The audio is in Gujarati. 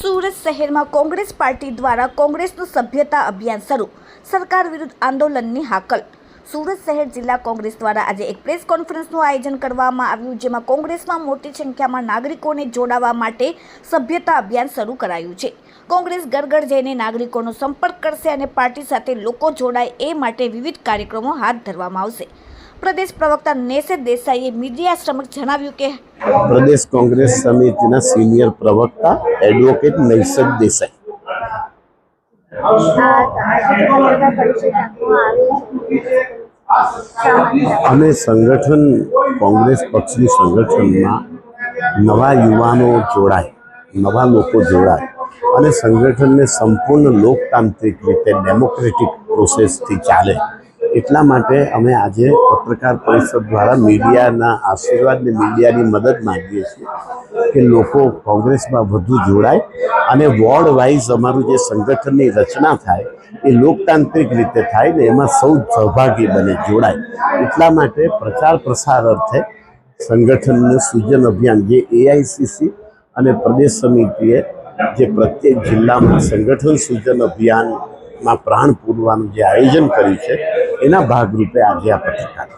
સુરત શહેરમાં કોંગ્રેસ પાર્ટી દ્વારા કોંગ્રેસનું સભ્યતા અભિયાન શરૂ. સરકાર વિરુદ્ધ આંદોલનની હાકલ. સુરત શહેર જિલ્લા કોંગ્રેસ દ્વારા આજે એક પ્રેસ કોન્ફરન્સનું આયોજન કરવામાં આવ્યું, જેમાં કોંગ્રેસમાં મોટી સંખ્યામાં નાગરિકોને જોડાવા માટે સભ્યતા અભિયાન શરૂ કરાયું છે. કોંગ્રેસ ગરગડ જઈને નાગરિકોનો સંપર્ક કરશે અને પાર્ટી સાથે લોકો જોડાય એ માટે વિવિધ કાર્યક્રમો હાથ ધરવામાં આવશે. પ્રદેશ પ્રવક્તા નેસે દેસાઈએ મીડિયા સમક્ષ જણાવ્યું કે પ્રદેશ કોંગ્રેસ સમિતિના સિનિયર પ્રવક્તા એડવોકેટ નૈસદ દેસાઈ. અમે સંગઠન, કોંગ્રેસ પક્ષની સંગઠનમાં નવા યુવાનો જોડાય, નવા લોકો જોડાય અને સંગઠનને સંપૂર્ણ લોકતાંત્રિક રીતે ડેમોક્રેટિક પ્રોસેસથી ચાલે. એટલા માટે અમે આજે પત્રકાર પરિષદ દ્વારા મીડિયાના આશીર્વાદ ને મીડિયાની મદદ માંગીએ છીએ કે લોકો કોંગ્રેસમાં વધુ જોડાય અને વોર્ડ વાઇઝ અમારું જે સંગઠનની રચના થાય એ લોકતાંત્રિક રીતે થાય ને એમાં સૌ સહભાગી બને, જોડાય. એટલા માટે પ્રચાર પ્રસાર અર્થે સંગઠનનું સૂજન અભિયાન જે એઆઈસીસી અને પ્રદેશ સમિતિએ જે પ્રત્યેક જિલ્લામાં સંગઠન સૂજન અભિયાનમાં પ્રાણ પૂરવાનું જે આયોજન કર્યું છે એના ભાગરૂપે આજે આ પત્રકાર.